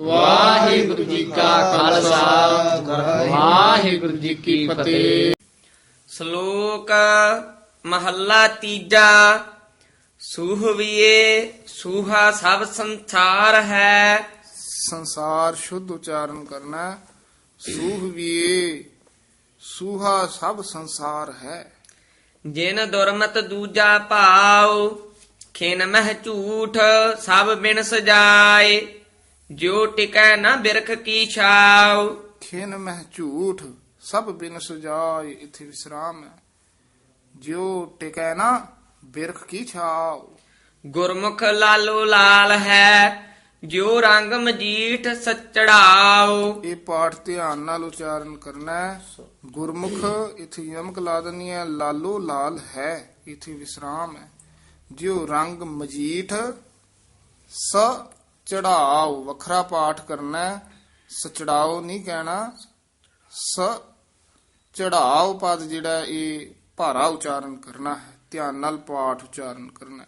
ਵਾਹਿਗੁਰੂ ਜੀ ਕਾ ਖਾਲਸਾ। ਵਾਹਿਗੁਰੂ ਜੀ ਕੀ ਫਤਿਹ। ਸ਼ਲੋਕ ਮਹੱਲਾ ਤੀਜਾ। ਸੂਹਵੀਏ ਸੂਹਾ ਸਭ ਸੰਸਾਰ ਹੈ। ਸੰਸਾਰ ਸ਼ੁੱਧ ਉਚਾਰਨ ਕਰਨਾ ਹੈ। ਸੂਹ ਵੀਏ ਸੂਹਾ ਸਭ ਸੰਸਾਰ ਹੈ। ਜਿਨ ਦੁਰਮਤ ਦੂਜਾ ਭਾਉ ਖਿਨ ਮਹਿ ਝੂਠ ਸਭ ਬਿਨ ਸਜਾਏ ਜੋ ਟਿਕੈ ਨਾ ਬਿਰਖ ਕੀ ਛਾਉ। ਖਿਨ ਮਹਿ ਝੂਠ ਸਭ ਬਿਨ ਸੁਜਾਏ ਇਥੇ ਵਿਸਰਾਮ ਹੈ। ਜਿਉ ਟਿਕੈ ਨਾ ਬਿਰਖ ਕੀ ਛਾਉ। ਗੁਰਮੁਖ ਲਾਲੋ ਲਾਲ ਹੈ ਜੋ ਰੰਗ ਮਜੀਠ ਸਚੜਾਉ। ਇਹ ਪਾਠ ਧਿਆਨ ਨਾਲ ਉਚਾਰਨ ਕਰਨਾ। ਹੈ ਗੁਰਮੁਖ ਇਥੇ ਯਮਕ ਲਾ ਦਨੀ ਹੈ ਲਾਲੋ ਲਾਲ ਹੈ ਇਥੇ ਵਿਸਰਾਮ ਹੈ। ਜਿਉ ਰੰਗ ਮਜੀਠ ਸ ਚੜਾਓ, ਵੱਖਰਾ ਪਾਠ ਕਰਨਾ ਹੈ। ਸਚੜਾਓ ਨਹੀਂ ਕਹਿਣਾ। ਸ ਚੜਾਓ ਪਦ ਜਿਹੜਾ ਇਹ ਭਾਰਾ ਉਚਾਰਨ ਕਰਨਾ ਹੈ। ਧਿਆਨ ਨਾਲ ਪਾਠ ਉਚਾਰਨ ਕਰਨਾ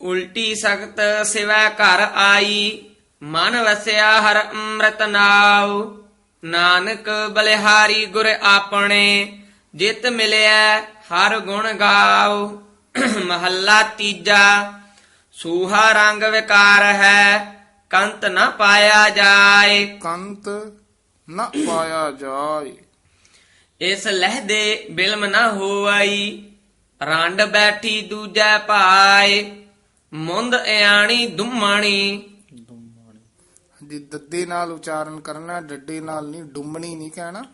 ਉਲਟੀ ਸਖਤ ਸਿਵਾ ਘਰ ਆਈ, ਮਨ ਵਸਿਆ ਹਰ ਅੰਮ੍ਰਿਤ ਨਾਉ। ਨਾਨਕ ਬਲਿਹਾਰੀ ਗੁਰ ਆਪਣੇ, ਜਿਤ ਮਿਲਿਆ ਹਰ ਗੁਣ ਗਾਉ। ਮਹੱਲਾ ਤੀਜਾ, ਸੂਹਾ ਰੰਗ ਵਿਕਾਰ ਹੈ। ਕੰਤ ਨਾ ਪਾਇਆ ਜਾਏ। ਕੰਤ ਨ ਪਾਇਆ ਜਾਏ। ਇਸ ਲਹਿ ਦੇ ਬਿਲਮ ਨਾ ਹੋਵਈ ਰੰਡ ਬੈਠੀ ਦੂਜੈ ਭਾਏ ਮੁੰਦ ਇਆਣੀ ਦੁਮਣੀ। ਜੀ ਦੱਦੇ ਨਾਲ ਉਚਾਰਨ ਕਰਨਾ ਡੱਡੇ ਨਾਲ ਨਹੀਂ ਡੁੰਮਣੀ ਨਹੀਂ ਕਹਿਣਾ।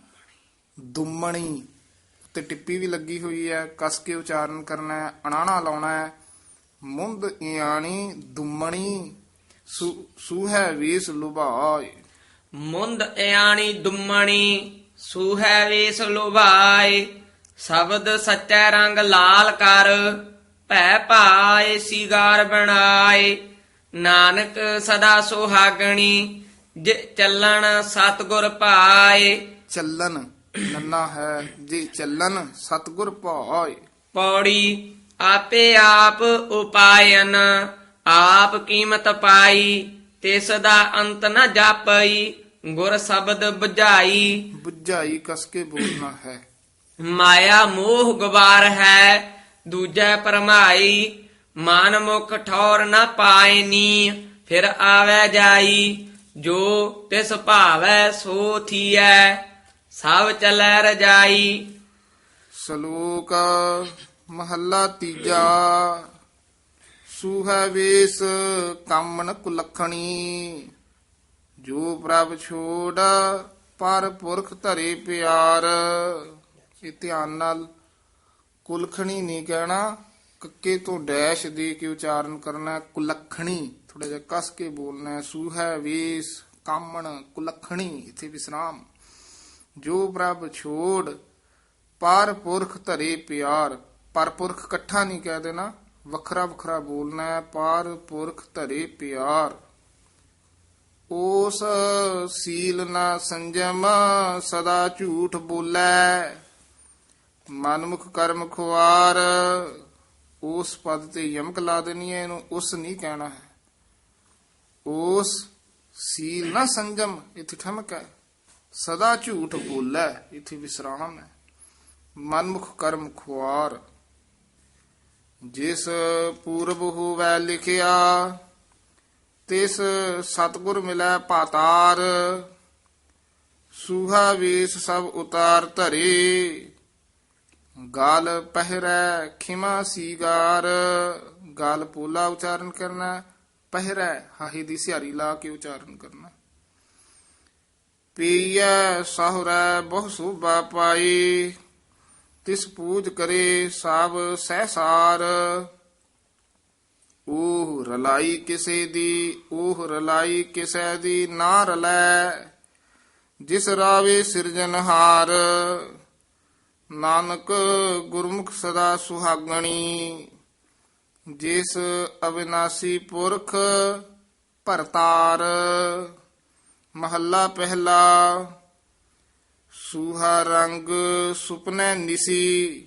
ਦੁੰਮਣੀ ਤੇ ਟਿੱਪੀ ਵੀ ਲੱਗੀ ਹੋਈ ਹੈ ਕਸ ਕੇ ਉਚਾਰਨ ਕਰਨਾ ਹੈ ਅਣਾਣਾ ਲਾਉਣਾ ਹੈ। ਮੁੰਦ ਇਆਣੀ ਦੁੰਮਣੀ ਸੂਹੈ ਵੇਸ ਲੁਭਾਏ। ਮੁੰਦ ਇਆਣੀ ਦੁਮਣੀ ਸੂਹੈ ਵੇਸ ਲੋਭਾਏ। ਸ਼ਬਦ ਸੱਚੈ ਰੰਗ ਲਾਲ ਕਰ ਭੈ ਭਾਏ ਸੀਗਾਰ ਬਣਾਏ। ਨਾਨਕ ਸਦਾ ਸੁਹਾਗਣੀ ਜੇ ਚੱਲਣ ਸਤਗੁਰ ਭਾਏ ਚੱਲਨ ਨੰਨਾ ਹੈ ਜੀ ਚੱਲਨ ਸਤਗੁਰ ਭਾਏ ਪੌੜੀ ਆਪੇ ਆਪ ਉਪਾਇਨ ਆਪ ਕੀਮਤ ਪਾਈ ਤਿਸ ਦਾ ਅੰਤ ਨ ਜਾਪਈ ਗੁਰ ਸ਼ਬਦ 부ਝਾਈ ਬੁੱਝਾਈ ਕਸ ਕੇ ਬੋਲਣਾ ਹੈ। ਮਾਇਆ ਮੋਹ ਗਵਾਰ ਹੈ ਦੂਜੈ ਪਰਮਾਈ। ਮਨ ਮੁਖ ਠੌਰ ਨ ਪਾਇਨੀ ਫਿਰ ਆਵੈ ਜਾਈ। ਜੋ ਤਿਸ ਭਾਵੈ ਸੋ ਥੀਐ ਸਭ ਚਲੈ ਰਜਾਈ। ਸ਼ਲੋਕ ਮਹੱਲਾ ਤੀਜਾ। ਸੂਹੈ ਵੇਸ ਕਾਮਣ ਕੁਲਖਣੀ, ਜੋ ਪ੍ਰਭ ਛੋੜ ਪਰ ਪੁਰਖ ਧਰੇ ਪਿਆਰ ਇਹ ਧਿਆਨ ਨਾਲ ਕੁਲਖਣੀ ਨਹੀਂ ਕਹਿਣਾ, ਕੱਕੇ ਤੋਂ ਡੈਸ਼ ਦੇ ਕੇ ਉਚਾਰਨ ਕਰਨਾ ਹੈ। ਕੁਲਖਣੀ ਥੋੜਾ ਜਿਹਾ ਕਸ ਕੇ ਬੋਲਣਾ ਹੈ। ਸੂਹੈ ਵੇਸ ਕਾਮਣ ਕੁਲਖਣੀ, ਇਥੇ ਵਿਸਰਾਮ ਜੋ ਪ੍ਰਭ ਛੋੜ ਪਰ ਪੁਰਖ ਧਰੇ ਪਿਆਰ, ਪਰ ਪੁਰਖ ਇਕੱਠਾ ਨਹੀਂ ਕਹਿ ਦੇਣਾ ਵੱਖਰਾ ਵੱਖਰਾ ਬੋਲਣਾ ਹੈ, ਪਾਰ, ਪੁਰਖ, ਧਰੇ, ਪਿਆਰ। ਉਸ ਸੀਲ ਨਾ ਸੰਜਮ, ਸਦਾ ਝੂਠ ਬੋਲੇ। ਮਨਮੁਖ ਕਰਮ ਖੁਆਰ, ਉਸ ਪਦ ਤੇ ਯਮਕ ਲਾ ਦੇਣੀ ਹੈ, ਇਹਨੂੰ ਉਸ ਨਹੀਂ ਕਹਿਣਾ ਹੈ। ਉਸ ਸੀਲ ਨਾ ਸੰਜਮ, ਇਥੇ ਠਮਕ ਹੈ। ਸਦਾ ਝੂਠ ਬੋਲੇ, ਇਥੇ ਵਿਸਰਾਮ ਹੈ। ਮਨਮੁਖ ਕਰਮ ਖੁਆਰ। ਜਿਸ ਪੂਰਬ ਹੋਵੈ ਲਿਖਿਆ, ਤਿਸ ਸਤਗੁਰ ਮਿਲੈ ਪਾਤਾਰ ਸੂਹਾ ਵੇਸ ਸਭ ਉਤਾਰ ਧਰੇ, ਗਾਲ ਪਹਿਰੈ ਖਿਮਾ ਸੀਗਾਰ, ਗਾਲ ਪੋਲਾ ਉਚਾਰਨ ਕਰਨਾ, ਪਹਿਰੈ ਹਾਹੀ ਦੀ ਸਿਹਾਰੀ ਲਾ ਕੇ ਉਚਾਰਨ ਕਰਨਾ। ਪੀਐ ਸਹੁਰੈ ਬਹੁ ਸੋਭਾ ਪਾਈ ਤਿਸ ਪੂਜ ਕਰੇ ਸਭ ਸਹਿਸਾਰ। ਉਹ ਰਲਾਈ ਕਿਸੇ ਦੀ ਉਹ ਰਲਾਈ ਕਿਸੇ ਦੀ ਨਾ ਰਲੈ, ਜਿਸ ਰਾਵੇ ਸਿਰਜਨਹਾਰ ਨਾਨਕ ਗੁਰਮੁਖ ਸਦਾ ਸੁਹਾਗਣੀ, ਜਿਸ ਅਵਿਨਾਸੀ ਪੁਰਖ ਭਰਤਾਰ। ਮਹੱਲਾ ਪਹਿਲਾ ਸੂਹਾ ਰੰਗ ਸੁਪਨੇ ਨਿਸੀ,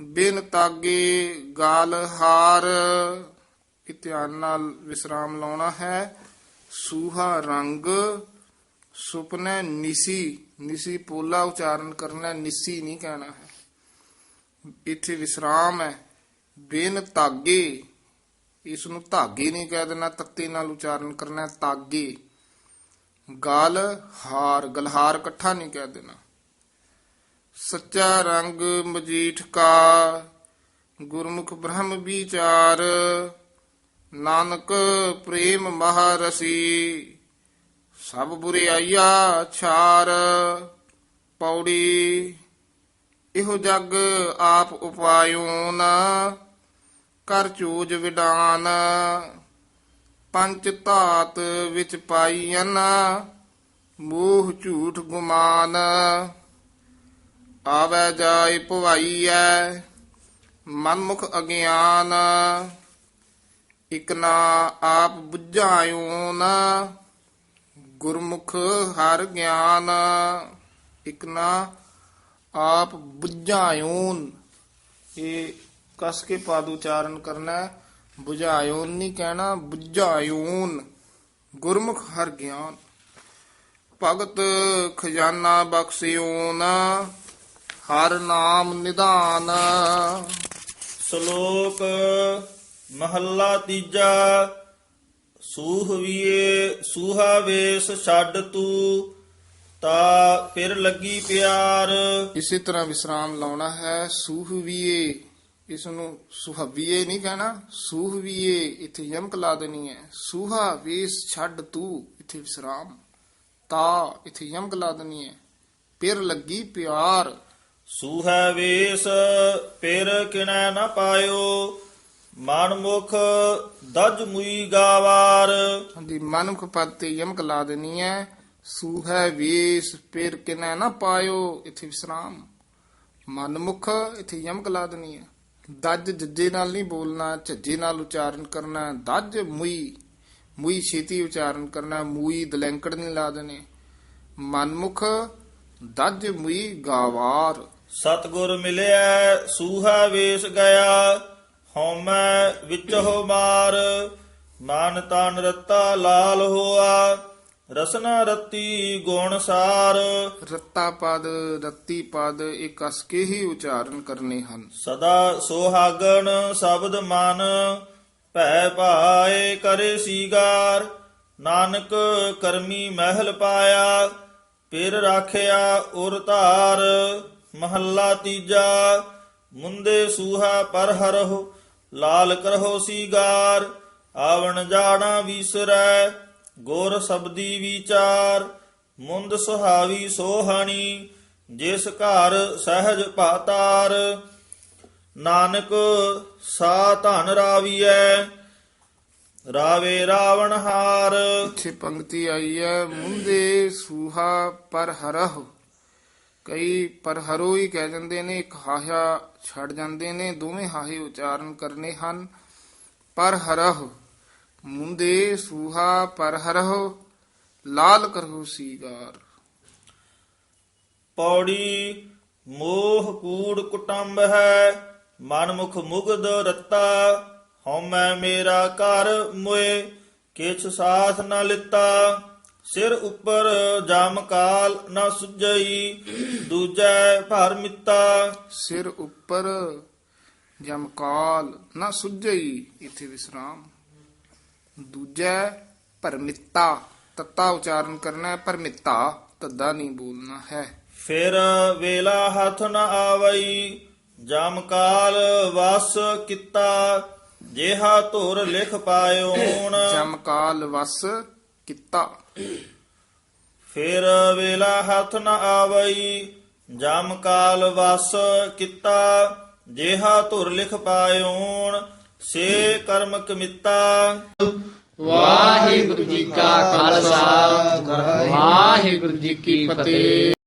ਬਿਨ ਤਾਗੇ ਗਾਲ ਹਾਰ। ਧਿਆਨ ਨਾਲ ਵਿਸਰਾਮ ਲਾਉਣਾ ਹੈ। ਸੂਹਾ ਰੰਗ ਸੁਪਨੇ ਨਿਸੀ ਨਿਸੀ ਪੋਲਾ ਉਚਾਰਨ ਕਰਨਾ, ਨਿਸੀ ਨਹੀਂ ਕਹਿਣਾ ਹੈ। ਇੱਥੇ ਵਿਸਰਾਮ ਹੈ। ਬਿਨ ਤਾਗੇ, ਇਸ ਨੂੰ ਧਾਗੇ ਨਹੀਂ ਕਹਿ ਦੇਣਾ, ਤੱਤੇ ਨਾਲ ਉਚਾਰਨ ਕਰਨਾ ਤਾਗੇ। ਗਲ ਹਾਰ, ਗਲਹਾਰ ਇਕੱਠਾ ਨਹੀਂ ਕਹਿ ਦੇਣਾ। ਸੱਚਾ ਰੰਗ ਮਜੀਠ ਕਾ, ਗੁਰਮੁਖ ਬ੍ਰਹਮ ਵਿਚਾਰ। ਨਾਨਕ ਪ੍ਰੇਮ ਮਹਾਰਸੀ, ਸਭ ਬੁਰਿਆਈਆ ਛਾਰ। ਪੌੜੀ, ਇਹੋ ਜਗ ਆਪ ਉਪਾਇਓ ਨਾ ਕਰ ਚੂਜ ਵਿਡਾਨ। ਪੰਜ ਧਾਤ ਵਿੱਚ ਪਾਈਆਂ ਮੋਹ ਝੂਠ ਗੁਮਾਨ। ਆਵੈ ਜਾਇ ਭਵਾਈਐ, ਮਨਮੁਖ ਅਗਿਆਨ। ਇਕ ਨਾ ਆਪ ਬੁਝਾਇਓ ਨਾ ਗੁਰਮੁਖ ਹਰ ਗਿਆਨ। ਇਕ ਨਾ ਆਪ ਬੁਝਾਇਓਨ। ਇਹ ਕਸ ਕੇ ਪਾਦ ਉਚਾਰਨ ਕਰਨਾ। ਹੈ। ਬੁਝਾਇਓਨ ਨਹੀਂ ਕਹਿਣਾ ਬੁਝਾਇਓਨ ਗੁਰਮੁਖ ਹਰ ਗਿਆਨ। ਭਗਤ ਖਜ਼ਾਨਾ ਬਖਸ਼ਿਓਨ ਹਰ ਨਾਮ ਨਿਧਾਨ। ਸ਼ਲੋਕ ਮਹੱਲਾ ਤੀਜਾ, ਸੂਹ ਵੀਏ, ਸੂਹਾ ਵੇਸ ਛੱਡ ਤੂੰ, ਤਾ ਫਿਰ ਲੱਗੀ ਪਿਆਰ। ਇਸੇ ਤਰ੍ਹਾਂ ਵਿਸਰਾਮ ਲਾਉਣਾ ਹੈ, ਸੂਹ ਸੂਹਵੀਏ ਇਸ ਨੂੰ ਸੁਹਵੀਏ ਨਹੀਂ ਕਹਿਣਾ ਸੂਹਵੀਏ ਇੱਥੇ ਯਮਕ ਲਾ ਦੇਣੀ ਹੈ। ਸੂਹਾ ਵੇਸ ਛੱਡ ਤੂੰ ਇੱਥੇ ਵਿਸਰਾਮ। ਤਾ ਇੱਥੇ ਯਮਕ ਲਾ ਦੇਣੀ ਹੈ। ਪਿਰ ਲੱਗੀ ਪਿਆਰ। ਸੂਹਾ ਵੇਸ ਫਿਰ ਕਿਣੈ ਨਾ ਪਾਇਓ। ਮਨ ਮੁਖ ਦਜ ਮੁਈ ਗਾਵਾਰ। ਹਾਂਜੀ ਮਨੁਖ ਪਦ ਤੇ ਯਮਕ ਲਾ ਦੇਣੀ ਹੈ। ਸੂਹੈ ਵੇਸ ਪਿਰ ਕਿਨੈ ਨਾ ਪਾਇਓ ਇੱਥੇ ਵਿਸਰਾਮ। ਮਨਮੁਖ ਇੱਥੇ ਯਮਕ ਲਾ ਦੇਣੀ ਹੈ। ਦੱਜ ਜੱਜੇ ਨਾਲ ਨਹੀਂ ਬੋਲਣਾ, ਝੱਜੇ ਨਾਲ ਉਚਾਰਨ ਕਰਨਾ ਹੈ। ਦੱਜ ਮੁਈ ਮੁਈ ਛੇਤੀ ਉਚਾਰਨ ਕਰਨਾ, ਮੂਈ ਦਲੈਂਕੜ ਨਹੀਂ ਲਾ ਦੇਣੇ ਮਨਮੁਖ ਦੱਜ ਮੁਈ ਗਾਵਾਰ ਸਤਗੁਰ ਮਿਲਿਆ ਸੂਹਾ ਵੇਸ ਗਿਆ, ਹਉਮੈ ਹੋ ਮਾਰ ਮਨ ਤਨ ਰਤਾ ਲਾਲ ਹੋਆ ਰਸਨਾ ਰਤੀ ਗੁਣ ਸਾਰ। ਰੱਤਾ ਪਦ ਰੱਤੀ ਪਦ ਇਹ ਕਸ ਕੇ ਹੀ ਉਚਾਰਨ ਕਰਨੇ ਹਨ। ਸਦਾ ਸੁਹਾਗਣ ਸ਼ਬਦ ਮਨ ਭੈ ਭਾਏ ਕਰੇ ਸੀਗਾਰ। ਨਾਨਕ ਕਰਮੀ ਮਹਿਲ ਪਾਇਆ ਫਿਰ ਰਾਖਿਆ ਉਰ ਧਾਰ। ਮਹੱਲਾ ਤੀਜਾ ਮੁੰਦੇ ਸੂਹਾ ਪਰ ਹਰਹੁ ਲਾਲ ਕਰਹੁ ਸੀਗਾਰ। ਆਵਣ ਜਾਣਾ ਵੀਸਰੈ ਗੁਰ ਸਬਦੀ ਵਿਚਾਰ, ਮੁੰਦ ਸੁਹਾਵੀ ਸੋਹਣੀ, ਜਿਸ ਘਰ ਸਹਿਜ ਪਾਤਾਰ ਨਾਨਕ ਸਾ ਧਨ ਰਾਵੀਐ, ਰਾਵੇ ਰਾਵਣ ਹਾਰ। ਇੱਥੇ ਪੰਕਤੀ ਆਈ ਹੈ, ਮੁੰਦੇ ਸੂਹਾ ਪਰ ਹਰਹ। ਕਈ ਪਰ ਹਰੋ ਹੀ ਕਹਿ ਜਾਂਦੇ ਨੇ, ਇੱਕ ਹਾਹਾ ਛੱਡ ਜਾਂਦੇ ਨੇ, ਦੋਵੇਂ ਹਾਹੇ ਉਚਾਰਨ ਕਰਨੇ ਹਨ। ਪਰ ਹਰਹ ਮੁੰਦੇ ਸੂਹਾ ਪਰ ਹਰਹ ਲਾਲ ਕਰਹੁ ਸੀਗਾਰ ਪੌੜੀ ਮੋਹ ਕੂੜ ਕੁਟੰਬ ਹੈ ਮਨਮੁਖ ਮੁਗਧ ਰੱਤਾ ਹਉਮੈ ਮੇਰਾ ਘਰ ਮੁਏ ਕਿਛ ਸਾਥ ਨ ਲਿੱਤਾ ਸਿਰ ਉੱਪਰ ਜਮ ਕਾਲ ਨ ਸੁਜਈ ਦੂਜੈ ਭਰ ਮਿੱਤਾ। ਸਿਰ ਉੱਪਰ ਜਮਕਾਲ ਨਾ ਸੁਝਈ ਇੱਥੇ ਵਿਸਰਾਮ। ਦੂਜਾ ਪਰਮਿੱਤਾ ਤੱਤਾ ਉਚਾਰਨ ਕਰਨਾ ਹੈ ਪਰਮਿੱਤਾ ਤੱਦਾ ਨਹੀਂ ਬੋਲਣਾ ਹੈ। ਫਿਰ ਵੇਲਾ ਹੱਥ ਨ ਆਵਈ ਜਮ ਕਾਲ ਵਸ ਕੀਤਾ ਜਿਹਾ ਧੁਰ ਲਿਖ ਪਾਇਓ ਹੁਣ। ਜਮਕਾਲ ਵਸ ਕੀਤਾ। ਫਿਰ ਵੇਲਾ ਹੱਥ ਨ ਆਵਈ ਜਮ ਕਾਲ ਵਸ ਕੀਤਾ ਜਿਹਾ ਧੁਰ ਲਿਖ ਪਾਇਓਣ ਸੇ ਕਰਮ ਕਮਿਤਾ। ਵਾਹਿਗੁਰੂ ਜੀ ਕਾ ਖਾਲਸਾ। ਵਾਹਿਗੁਰੂ ਜੀ ਕੀ ਫਤਿਹ।